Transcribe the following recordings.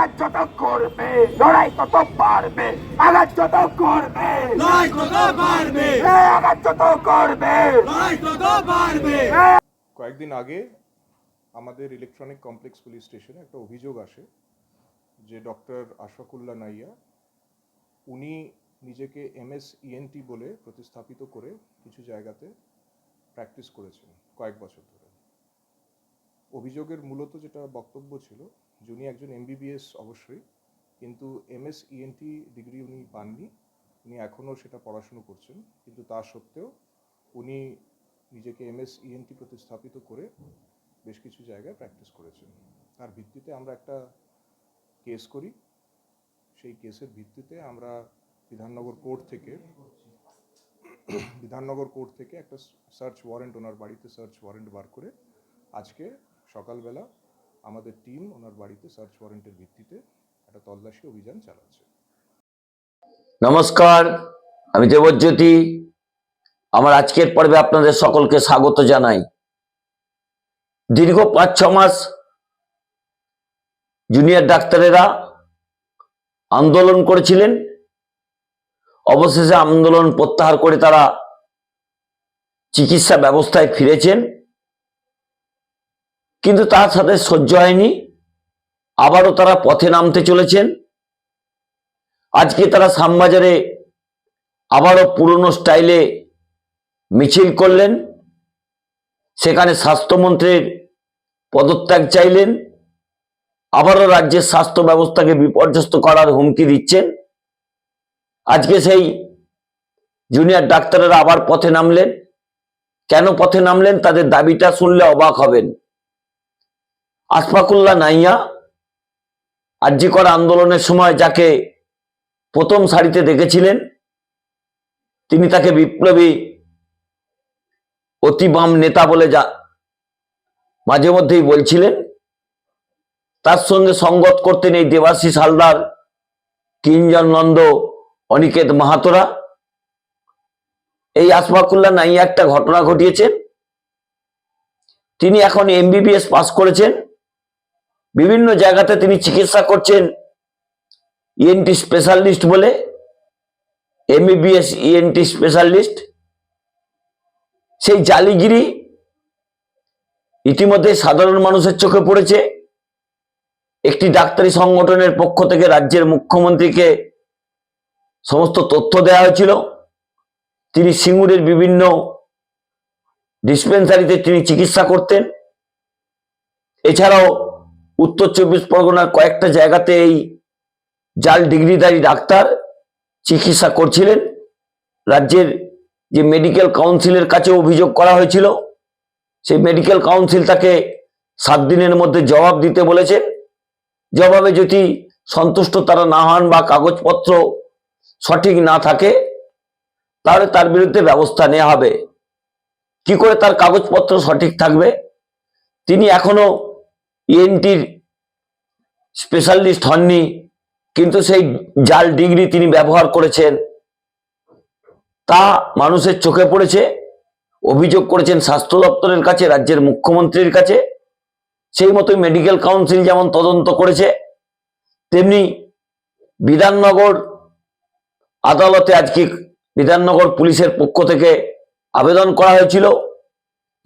আঘাত যত করবে লড়াই তত বাড়বে আঘাত যত করবে লড়াই বাড়বে। এ আঘাত যত করবে। লড়াই কত বাড়বে। কয়েকদিন আগে আমাদের ইলেকট্রনিক কমপ্লেক্স পুলিশ স্টেশনে একটা অভিযোগ আসে যে ডক্টর আশফাকুল্লা নাইয়া উনি নিজেকে এমএস ইএনটি বলে প্রতিস্থাপিত করে কিছু জায়গাতে প্র্যাকটিস করেছেন কয়েক বছর ধরে। অভিযোগের মূলত যেটা বক্তব্য ছিল যে উনি একজন এমবিবিএস অবশ্যই, কিন্তু এমএস ইএনটি ডিগ্রি উনি পাননি, উনি এখনও সেটা পড়াশুনো করছেন, কিন্তু তা সত্ত্বেও উনি নিজেকে এমএস ইএনটি প্রতিস্থাপিত করে বেশ কিছু জায়গায় প্র্যাকটিস করেছেন। তার ভিত্তিতে আমরা একটা কেস করি, সেই কেসের ভিত্তিতে আমরা বিধাননগর কোর্ট থেকে, বিধাননগর কোর্ট থেকে একটা সার্চ ওয়ারেন্ট ওনার বাড়িতে সার্চ ওয়ারেন্ট বার করে আজকে সকালবেলা আমাদের টিম ওনার বাড়িতে সার্চ ওয়ারেন্টের ভিত্তিতে একটা তল্লাশি অভিযান চালাচ্ছে। নমস্কার, আমি দেবজ্যোতি। আমার আজকের পর্বে আপনাদের সকলকে স্বাগত জানাই। দীর্ঘ পাঁচ, ছ মাস জুনিয়র ডাক্তারেরা আন্দোলন করেছিলেন। অবশেষে আন্দোলন প্রত্যাহার করে তারা চিকিৎসা ব্যবস্থায় ফিরেছেন। কিন্তু তার সাথে সহ্য হয়নি। আবারও তারা পথে নামতে চলেছেন। আজকে তারা শ্যামবাজারে আবারও পুরনো স্টাইলে মিছিল করলেন। সেখানে স্বাস্থ্যমন্ত্রীর পদত্যাগ চাইলেন। আবারও রাজ্যের স্বাস্থ্য ব্যবস্থাকে বিপর্যস্ত করার হুমকি দিচ্ছেন। আজকে সেই জুনিয়র ডাক্তারেরা আবার পথে নামলেন। কেন পথে নামলেন? তাদের দাবিটা শুনলে অবাক হবেন। আশফাকুল্লাহ নাইয়া আর্যিকর আন্দোলনের সময় যাকে প্রথম সারিতে দেখেছিলেন, তিনি তাকে বিপ্লবী অতি বাম নেতা বলে যা মাঝে মধ্যেই বলছিলেন। তার সঙ্গে সঙ্গত করতেন এই দেবাশিস হালদার, কিঞ্জন নন্দ, অনিকেত মাহাতোরা। এই আসফাকুল্লাহ নাইয়া একটা ঘটনা ঘটিয়েছেন। তিনি এখন এমবিবিএস পাস করেছেন। বিভিন্ন জায়গাতে তিনি চিকিৎসা করছেন। ইএনটি স্পেশালিস্ট বলে এমবিবিএস ইএনটি স্পেশালিস্ট সেই জালিগিরি ইতিমধ্যে সাধারণ মানুষের চোখে পড়েছে। একটি ডাক্তারি সংগঠনের পক্ষ থেকে রাজ্যের মুখ্যমন্ত্রীকে সমস্ত তথ্য দেওয়া হয়েছিল। তিনি সিঙ্গুরের বিভিন্ন ডিসপেন্সারিতে তিনি চিকিৎসা করতেন। এছাড়াও উত্তর চব্বিশ পরগনার কয়েকটা জায়গাতে এই জাল ডিগ্রিধারী ডাক্তার চিকিৎসা করছিলেন। রাজ্যের যে মেডিকেল কাউন্সিলের কাছে অভিযোগ করা হয়েছিল, সেই মেডিকেল কাউন্সিল তাকে সাত দিনের মধ্যে জবাব দিতে বলেছেন জবাবে যদি সন্তুষ্ট তারা না হন বা কাগজপত্র সঠিক না থাকে, তাহলে তার বিরুদ্ধে ব্যবস্থা নেওয়া হবে। কি করে তার কাগজপত্র সঠিক থাকবে? তিনি এখনও ইএনটির স্পেশালিস্ট হননি, কিন্তু সেই জাল ডিগ্রি তিনি ব্যবহার করেছেন। তা মানুষের চোখে পড়েছে, অভিযোগ করেছেন স্বাস্থ্য দপ্তরের কাছে, রাজ্যের মুখ্যমন্ত্রীর কাছে। সেই মতোই মেডিকেল কাউন্সিল যেমন তদন্ত করেছে, তেমনি বিধাননগর আদালতে আজকে বিধাননগর পুলিশের পক্ষ থেকে আবেদন করা হয়েছিল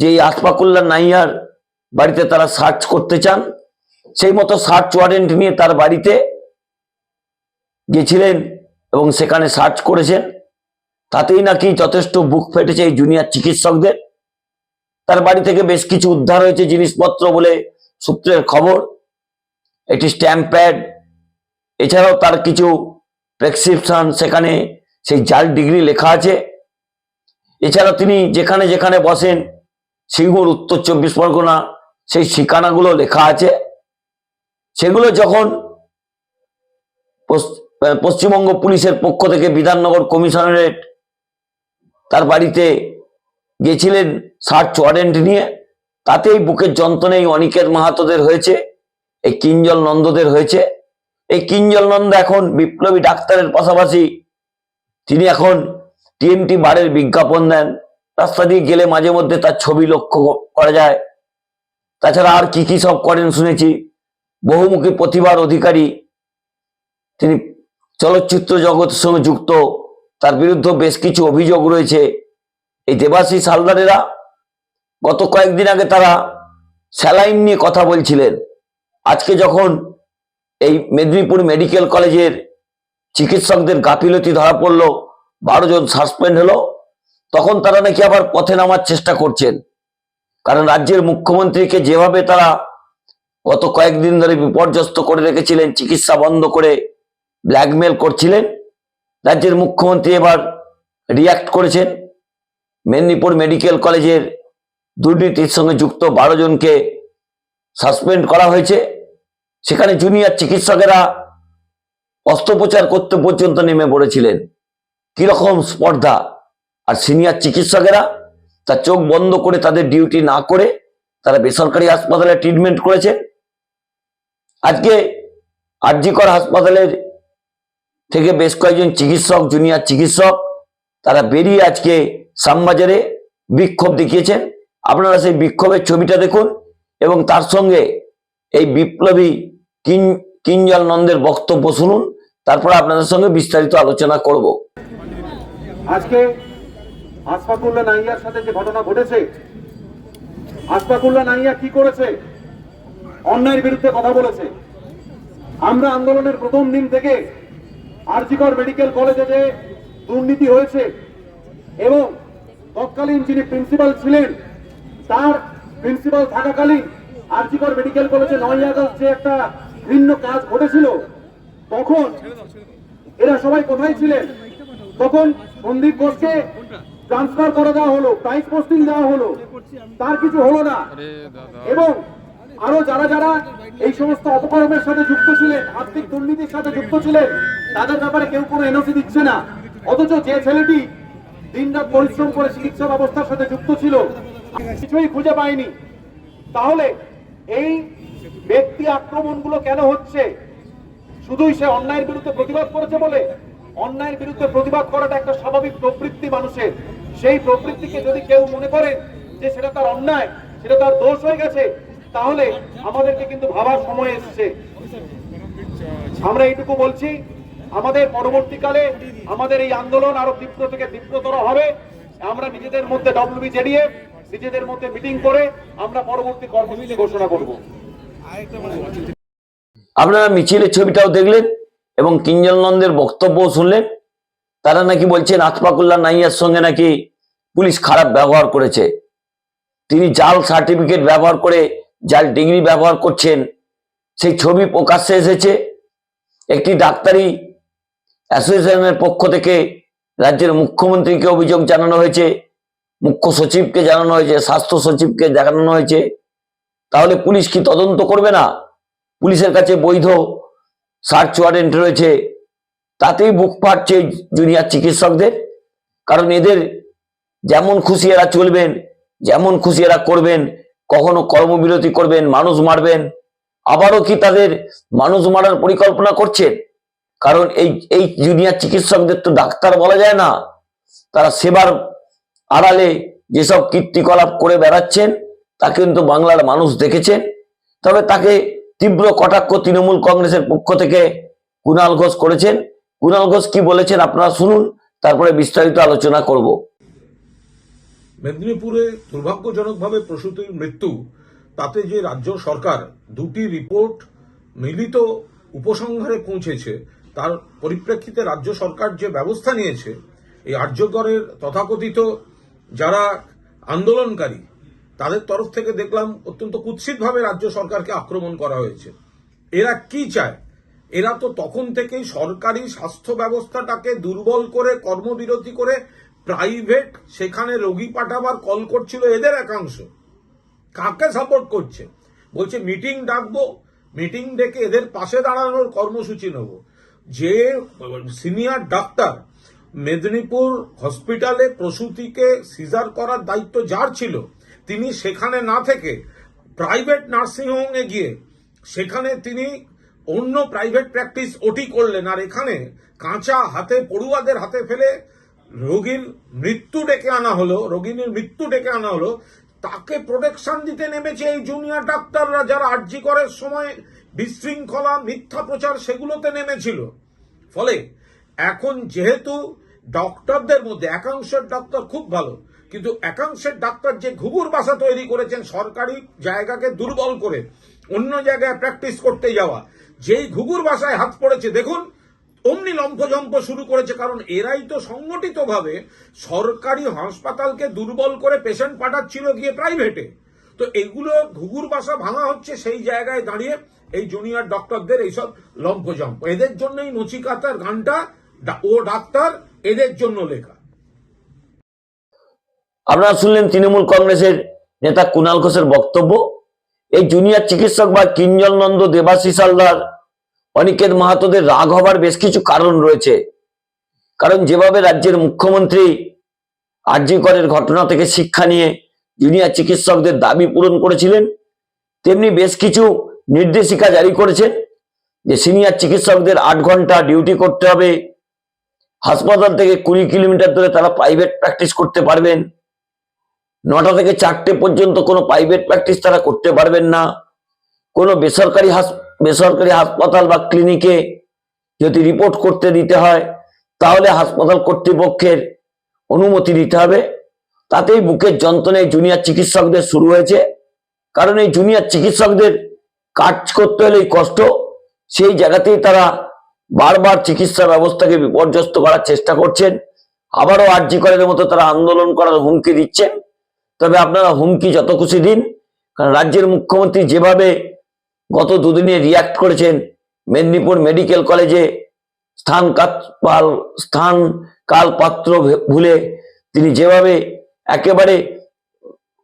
যে এই আসফাকুল্লাহ নাইয়ার বাড়িতে তারা সার্চ করতে চান, সেই মতো সার্চ ওয়ারেন্ট নিয়ে তার বাড়িতে গেছিলেন এবং সেখানে সার্চ করেছেন। তাতেই নাকি যথেষ্ট বুক ফেটেছে এই জুনিয়র চিকিৎসকদের। তার বাড়ি থেকে বেশ কিছু উদ্ধার হয়েছে জিনিসপত্র বলে সূত্রের খবর। একটি স্ট্যাম্প প্যাড এছাড়াও তার কিছু প্রেসক্রিপশন সেখানে সেই জাল ডিগ্রি লেখা আছে। এছাড়া তিনি যেখানে যেখানে বসেন, সিঙ্গুর, উত্তর চব্বিশ পরগনা সেই ঠিকানাগুলো লেখা আছে। সেগুলো যখন পশ্চিমবঙ্গ পুলিশের পক্ষ থেকে বিধাননগর কমিশনারেট তার বাড়িতে গেছিলেন সার্চ ওয়ারেন্ট নিয়ে। তাতেই বুকের যন্ত্রণাই অনিকের মাহাতোদের হয়েছে, এই কিঞ্জল নন্দদের হয়েছে। এই কিঞ্জল নন্দ এখন বিপ্লবী ডাক্তারের পাশাপাশি তিনি এখন টিএমটি বারের বিজ্ঞাপন দেন। রাস্তা দিয়ে গেলে মাঝে মধ্যে তার ছবি লক্ষ্য করা যায়। তাছাড়া আর কি কি সব করেন শুনেছি। বহুমুখী প্রতিভার অধিকারী। তিনি চলচ্চিত্র জগতের সঙ্গে যুক্ত। তার বিরুদ্ধে বেশ কিছু অভিযোগ রয়েছে। এই দেবাশিস হালদারেরা গত কয়েকদিন আগে তারা স্যালাইন নিয়ে কথা বলছিলেন। আজকে যখন এই মেদিনীপুর মেডিকেল কলেজের চিকিৎসকদের গাফিলতি ধরা পড়ল, বারো জন সাসপেন্ড হলো, তখন তারা নাকি আবার পথে নামার চেষ্টা করছেন। কারণ রাজ্যের মুখ্যমন্ত্রীকে যেভাবে তারা গত কয়েকদিন ধরে বিপর্যস্ত করে রেখেছিলেন, চিকিৎসা বন্ধ করে ব্ল্যাকমেল করছিলেন, রাজ্যের মুখ্যমন্ত্রী এবার রিয়াক্ট করেছেন। মেদিনীপুর মেডিকেল কলেজের দুর্নীতির সঙ্গে যুক্ত বারো জনকে সাসপেন্ড করা হয়েছে। সেখানে জুনিয়র চিকিৎসকেরা অস্ত্রোপচার করতে পর্যন্ত নেমে পড়েছিলেন। কীরকম স্পর্ধা? আর সিনিয়র চিকিৎসকেরা তার চোখ বন্ধ করে তাদের ডিউটি না করে তারা বেসরকারি হাসপাতালে ট্রিটমেন্ট করেছেন আজকে আরজিকর হাসপাতালের থেকে বেশ কয়েকজন চিকিৎসক জুনিয়র চিকিৎসক, তারা বেরিয়ে আজকে শ্যামবাজারে বিক্ষোভ দেখিয়েছেন। আপনারা সেই বিক্ষোভের ছবিটা দেখুন এবং তার সঙ্গে এই বিপ্লবী কিন, কিঞ্জল নন্দের বক্তব্য শুনুন। তারপর আপনাদের সঙ্গে বিস্তারিত আলোচনা করব। আজকে আসফাকুল্লাহ নাইয়ার সাথে যে ঘটনা ঘটেছে আসফাকুল্লাহ নাইয়া কি করেছে? অন্যায়ের বিরুদ্ধে কথা বলেছে। আমরা আন্দোলনের প্রথম দিন থেকে আরজিকর মেডিকেল কলেজে যে দুর্নীতি হয়েছে এবং তৎকালীন যিনি প্রিন্সিপাল ছিলেন, তার প্রিন্সিপাল থাকাকালীন আরজিকর মেডিকেল কলেজে নয় আগস্ট যে একটা ভিন্ন কাজ ঘটেছিল, তখন এরা সবাই কোথায় ছিলেন? তখন সন্দীপ ঘোষকে ট্রান্সফার করে দেওয়া হলো প্রাইস পোস্টিং দেওয়া হলো তার কিছু হলো না। এবং আরও যারা যারা এই সমস্ত অপকর্মের সাথে যুক্ত ছিলেন আর্থিক দুর্নীতির সাথে যুক্ত ছিলেন তাদের ব্যাপারে কেউ কোনো এনওসি দিচ্ছে না। অথচ যে ছেলেটি দিনরাত পরিশ্রম করে চিকিৎসা ব্যবস্থার সাথে যুক্ত ছিল কিছুই খুঁজে পায়নি। তাহলে এই ব্যক্তি আক্রমণগুলো কেন হচ্ছে? শুধুই সে অন্যায়ের বিরুদ্ধে প্রতিবাদ করেছে বলে? অন্যায়ের বিরুদ্ধে প্রতিবাদ করাটা একটা স্বাভাবিক প্রবৃত্তি মানুষের। সেই প্রবৃত্তিকে যদি কেউ মনে করে যে সেটা তার অন্যায়, সেটা তার দোষ হয়ে গেছে, তাহলে আমাদেরকে কিন্তু ভাবার সময় এসেছে। আমরা এইটুকু বলছি, আমাদের পরবর্তীকালে আমাদের এই আন্দোলন আরও তীব্র থেকে তীব্রতর হবে। আমরা নিজেদের মধ্যে ডব্লিউবি জেডিয়ে নিজেদের মধ্যে মিটিং করে আমরা পরবর্তী কর্মসূচি ঘোষণা করব। আপনারা মিছিলের ছবিটাও দেখলেন এবং কিঞ্জল নন্দের বক্তব্যও শুনলেন। তারা নাকি বলছেন, আতফাকুল্লাহ নাইয়ার সঙ্গে নাকি পুলিশ খারাপ ব্যবহার করেছে। তিনি জাল সার্টিফিকেট ব্যবহার করে, জাল ডিগ্রি ব্যবহার করছেন। সেই ছবি প্রকাশ্যে এসেছে। একটি ডাক্তারি অ্যাসোসিয়েশনের পক্ষ থেকে রাজ্যের মুখ্যমন্ত্রীকে অভিযোগ জানানো হয়েছে, মুখ্য সচিবকে জানানো হয়েছে, স্বাস্থ্য সচিবকে জানানো হয়েছে। তাহলে পুলিশ কি তদন্ত করবে না? পুলিশের কাছে বৈধ সার্চ ওয়ারেন্ট রয়েছে। তাতেই বুক ফাটছে জুনিয়র চিকিৎসকদের। কারণ এদের যেমন খুশি এরা চলবেন, যেমন খুশি এরা করবেন, কখনো কর্মবিরতি করবেন, মানুষ মারবেন, আবারও কি তাদের মানুষ মারার পরিকল্পনা করছেন কারণ এই এই জুনিয়র চিকিৎসকদের তো ডাক্তার বলা যায় না। তারা সেবার আড়ালে যেসব কীর্তিকলাপ করে বেড়াচ্ছেন, তা কিন্তু বাংলার মানুষ দেখেছেন তবে তাকে তীব্র কটাক্ষ তৃণমূল কংগ্রেসের পক্ষ থেকে কুণাল ঘোষ করেছেন। কুণাল ঘোষ কি বলেছেন আপনারা শুনুন, তারপরে বিস্তারিত আলোচনা করব। মেদিনীপুরে দুর্ভাগ্যজনকভাবে প্রসূতির মৃত্যু, তাতে যে রাজ্য সরকার দুটি রিপোর্ট মিলিত উপসংহারে পৌঁছেছে, তার পরিপ্রেক্ষিতে রাজ্য সরকার যে ব্যবস্থা নিয়েছে, এই আর্যগড়ের তথাকথিত যারা আন্দোলনকারী, তাদের তরফ থেকে দেখলাম অত্যন্ত কুৎসিতভাবে রাজ্য সরকারকে আক্রমণ করা হয়েছে। এরা কি চায়? এরা তো তখন থেকেই সরকারি স্বাস্থ্য ব্যবস্থাটাকে দুর্বল করে কর্মবিরতি করে প্রাইভেট সেখানে রোগী পাঠাবার কল করছিল এদের একাংশ। কাকে সাপোর্ট করছে? বলছে মিটিং ডাকবো মিটিং ডেকে এদের পাশে দাঁড়ানোর কর্মসূচি নেব। যে সিনিয়র ডাক্তার মেদিনীপুর হসপিটালে প্রসূতিকে সিজার করার দায়িত্ব যার ছিল, তিনি সেখানে না থেকে প্রাইভেট নার্সিংহোমে গিয়ে সেখানে তিনি অন্য প্রাইভেট প্র্যাকটিস ওটি করলেন। আর এখানে কাঁচা হাতে, পড়ুয়াদের হাতে ফেলে রোগীর মৃত্যু ডেকে আনা হলো, রোগিনীর মৃত্যু ডেকে আনা হলো। তাকে প্রোটেকশন দিতে নেমেছে এই জুনিয়র ডাক্তাররা যারা আর্জি করার সময় বিশৃঙ্খলা, মিথ্যা প্রচার সেগুলোতে নেমেছিল। ফলে এখন যেহেতু ডক্টরদের মধ্যে, একাংশের ডক্টর খুব ভালো, কিন্তু একাংশের ডাক্তার যে ঘুঘুর বাসা তৈরি করেছেন সরকারি জায়গাকে দুর্বল করে, অন্য জায়গায় প্র্যাকটিস করতে যাওয়া যেই ঘুঘুর বাসায় হাত পড়েছে, দেখুন, অমনি লম্ফজম্প শুরু করেছে, কারণ এরাই তো সংগঠিতভাবে সরকারি হাসপাতালকে দুর্বল করে পেশেন্ট পাঠাচ্ছিল গিয়ে প্রাইভেটে তো এগুলো ঘুঘুর বাসা ভাঙা হচ্ছে, সেই জায়গায় দাঁড়িয়ে এই জুনিয়র ডক্টরদের এইসব লম্ফজম্প। এদের জন্যই নচিকাতার গানটা ও ডাক্তার, এদের জন্য লেখা। আপনারা শুনলেন তৃণমূল কংগ্রেসের নেতা কুণাল ঘোষের বক্তব্য। এই জুনিয়র চিকিৎসক বা কিঞ্জল নন্দ দেবাশিস হালদার অনিকেত মাহাতোদের রাগ হবার বেশ কিছু কারণ রয়েছে। কারণ যেভাবে রাজ্যের মুখ্যমন্ত্রী আরজিকরের ঘটনা থেকে শিক্ষা নিয়ে জুনিয়র চিকিৎসকদের দাবি পূরণ করেছিলেন, তেমনি বেশ কিছু নির্দেশিকা জারি করেছেন যে সিনিয়র চিকিৎসকদের আট ঘণ্টা ডিউটি করতে হবে, হাসপাতাল থেকে কুড়ি কিলোমিটার দূরে তারা প্রাইভেট প্র্যাকটিস করতে পারবেন, নটা থেকে চারটে পর্যন্ত কোনো প্রাইভেট প্র্যাকটিস তারা করতে পারবেন না, কোনো বেসরকারি হাস- বেসরকারি হাসপাতাল বা ক্লিনিকে যদি রিপোর্ট করতে দিতে হয়, তাহলে হাসপাতাল কর্তৃপক্ষের অনুমতি নিতে হবে। তাতেই বুকের যন্ত্রণায় জুনিয়র চিকিৎসকদের শুরু হয়েছে। কারণ এই জুনিয়র চিকিৎসকদের কাজ করতে হলে কষ্ট, সেই জায়গাতেই তারা বারবার চিকিৎসা ব্যবস্থাকে বিপর্যস্ত করার চেষ্টা করছেন। আবারও আরজি করের মতো তারা আন্দোলন করার হুমকি দিচ্ছেন। তবে আপনারা হুমকি যত খুশি দিন, কারণ রাজ্যের মুখ্যমন্ত্রী যেভাবে গত দুদিনে রিয়াক্ট করেছেন মেদিনীপুর মেডিকেল কলেজে স্থান পাল স্থান কাল পাত্র ভুলে তিনি যেভাবে একেবারে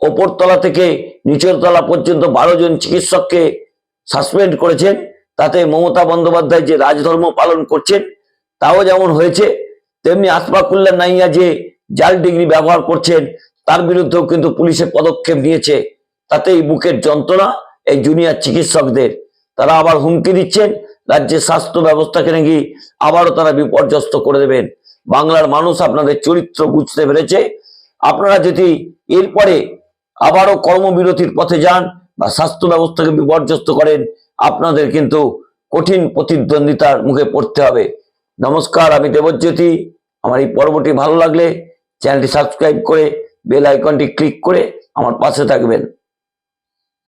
ওপরতলা থেকে নিচের তলা পর্যন্ত বারো জন চিকিৎসককে সাসপেন্ড করেছেন, তাতে মমতা বন্দ্যোপাধ্যায় যে রাজধর্ম পালন করছেন, তাও যেমন হয়েছে, তেমনি আসফাকুল্লাহ নাইয়া যে জাল ডিগ্রি ব্যবহার করছেন, তার বিরুদ্ধেও কিন্তু পুলিশের পদক্ষেপ নিয়েছে। তাতে এই বুকের যন্ত্রণা। এই জুনিয়র চিকিৎসকদের, তারা আবার হুমকি দিচ্ছেন, রাজ্যের স্বাস্থ্য ব্যবস্থাকে নাকি আবারও তারা বিপর্যস্ত করে দেবেন। বাংলার মানুষ আপনাদের চরিত্র বুঝতে পেরেছে। আপনারা যদি এরপরে আবারও কর্মবিরতির পথে যান বা স্বাস্থ্য ব্যবস্থাকে বিপর্যস্ত করেন, আপনাদের কিন্তু কঠিন প্রতিদ্বন্দ্বিতার মুখে পড়তে হবে। নমস্কার, আমি দেবজ্যোতি। আমার এই পর্বটি ভালো লাগলে চ্যানেলটি সাবস্ক্রাইব করে বেল আইকনটি ক্লিক করে আমার পাশে থাকবেন।